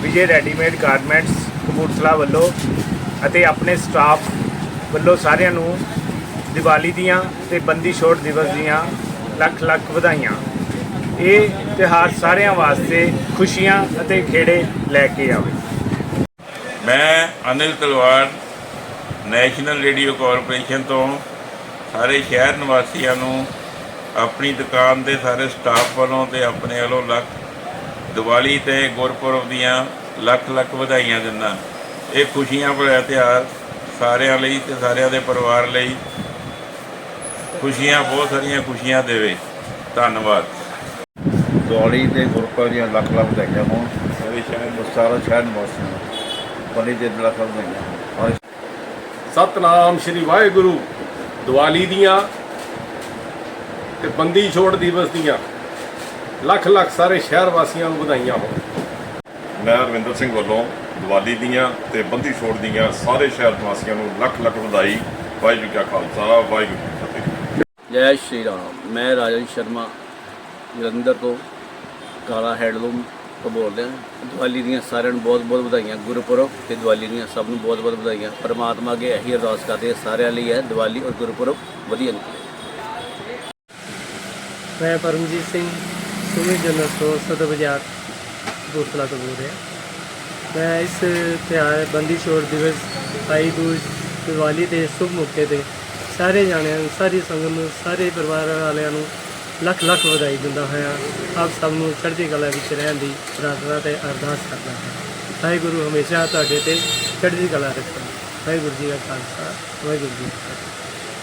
Vijay readymade garments, Kapurthala ਵੱਲੋਂ ਅਤੇ ਆਪਣੇ ਸਟਾਫ ਵੱਲੋਂ ਸਾਰਿਆਂ ਨੂੰ ਦੀਵਾਲੀ ਦੀਆਂ ਤੇ ਬੰਦੀ ਛੋੜ ਦਿਵਸ ਦੀਆਂ ਲੱਖ ਲੱਖ ਵਧਾਈਆਂ। ਇਹ ਤਿਉਹਾਰ ਸਾਰਿਆਂ ਵਾਸਤੇ ਖੁਸ਼ੀਆਂ ਅਤੇ ਖੇੜੇ ਲੈ ਕੇ ਆਵੇ। ਮੈਂ Anil Talwar, national radio corporation ਤੋਂ ਸਾਰੇ ਸ਼ਹਿਰ ਨਿਵਾਸੀਆਂ ਨੂੰ ਆਪਣੀ ਦੁਕਾਨ ਦੇ ਸਾਰੇ ਸਟਾਫ ਵੱਲੋਂ ਤੇ ਆਪਣੇ ਵੱਲੋਂ ਲੱਖ ਦੀਵਾਲੀ ਤੇ ਗੁਰਪੁਰਬ ਦੀਆਂ ਲੱਖ ਲੱਖ ਵਧਾਈਆਂ ਦਿੰਦਾ। ਇਹ ਖੁਸ਼ੀਆਂ ਭਰਿਆ ਤਿਉਹਾਰ ਸਾਰਿਆਂ ਲਈ ਤੇ ਸਾਰਿਆਂ ਦੇ ਪਰਿਵਾਰ ਲਈ ਖੁਸ਼ੀਆਂ ਬਹੁਤ ਸਾਰੀਆਂ ਖੁਸ਼ੀਆਂ ਦੇਵੇ। ਧੰਨਵਾਦ। ਦਿਵਾਲੀ ਤੇ ਗੁਰਪੁਰਬ ਦੀਆਂ ਲੱਖ ਲੱਖ ਵਧਾਈਆਂ ਹੋਣ। ਸਾਰੇ ਸ਼ਹਿਰ ਉਹ ਸਾਰਾ ਸ਼ਹਿਰ ਨੂੰ ਬੜੀ ਦੇ ਲੱਖ ਲੱਖ ਵਧਾਈਆਂ ਸਤਨਾਮ ਸ਼੍ਰੀ ਵਾਹਿਗੁਰੂ। ਦੀਵਾਲੀ ਦੀਆਂ ਤੇ ਬੰਦੀ ਛੋੜ ਦਿਵਸ ਦੀਆਂ। ਲੱਖ ਲੱਖ ਸਾਰੇ ਸ਼ਹਿਰ ਵਾਸੀਆਂ ਨੂੰ ਵਧਾਈਆਂ ਹੋਣ। ਮੈਂ ਰਵਿੰਦਰ ਸਿੰਘ ਵੱਲੋਂ ਦੀਵਾਲੀ ਦੀਆਂ ਤੇ ਬੰਦੀ ਛੋੜ ਦੀਆਂ ਸਾਰੇ ਸ਼ਹਿਰ ਨਿਵਾਸੀਆਂ ਨੂੰ ਲੱਖ ਲੱਖ ਵਧਾਈ। ਵਾਹਿਗੁਰੂ ਜੀ ਕਾ ਖਾਲਸਾ ਵਾਹਿਗੁਰੂ ਜੀ ਕੀ ਫਤਿਹ। ਜੈ ਸ਼੍ਰੀ ਰਾਮ। ਮੈਂ ਰਾਜਨ ਸ਼ਰਮਾ ਜਲੰਧਰ ਤੋਂ ਕਾਲਾ ਹੈਂਡਲੂਮ ਤੋਂ ਬੋਲ ਰਿਹਾ। ਦੀਵਾਲੀ ਦੀਆਂ ਸਾਰਿਆਂ ਨੂੰ ਬਹੁਤ ਬਹੁਤ ਵਧਾਈਆਂ। ਗੁਰਪੁਰਬ ਤੇ ਦੀਵਾਲੀ ਦੀਆਂ ਸਭ ਨੂੰ ਬਹੁਤ ਬਹੁਤ ਵਧਾਈਆਂ। ਪਰਮਾਤਮਾ ਅੱਗੇ ਇਹੀ ਅਰਦਾਸ ਕਰਦੇ ਹਾਂ ਸਾਰਿਆਂ ਲਈ ਹੈ ਦੀਵਾਲੀ ਔਰ ਗੁਰਪੁਰਬ ਵਧੀਆ ਨਿਕਲੇ। ਮੈਂ ਪਰਮਜੀਤ ਸਿੰਘ ਸੁਮੀ ਜਨਰਲ ਸਟੋਰ ਸਦਰ ਬਾਜ਼ਾਰ ਕਪੂਰਥਲਾ ਤੋਂ ਬੋਲ ਰਿਹਾ। ਮੈਂ ਇਸ ਤਿਉਹਾਰ ਬੰਦੀ ਛੋੜ ਦਿਵਸ, ਭਾਈ ਦੂਜ ਦੀਵਾਲੀ ਦੇ ਸ਼ੁਭ ਮੌਕੇ ਤੇ ਸਾਰੇ ਜਾਣਿਆਂ ਨੂੰ, ਸਾਰੀ ਸੰਗਤ ਨੂੰ, ਸਾਰੇ ਪਰਿਵਾਰ ਵਾਲਿਆਂ ਨੂੰ ਲੱਖ ਲੱਖ ਵਧਾਈ ਦਿੰਦਾ ਹੋਇਆ। ਆਪ ਸਭ ਨੂੰ ਚੜ੍ਹਦੀ ਕਲਾ ਵਿੱਚ ਰਹਿਣ ਦੀ ਪ੍ਰਾਰਥਨਾ ਤੇ ਅਰਦਾਸ ਕਰਦਾ ਹਾਂ। ਵਾਹਿਗੁਰੂ ਹਮੇਸ਼ਾ ਤੁਹਾਡੇ ਤੇ ਚੜ੍ਹਦੀ ਕਲਾ ਰੱਖਣ। ਵਾਹਿਗੁਰੂ ਜੀ ਕਾ ਖਾਲਸਾ, ਵਾਹਿਗੁਰੂ ਜੀ ਕੀ ਫਤਿਹ।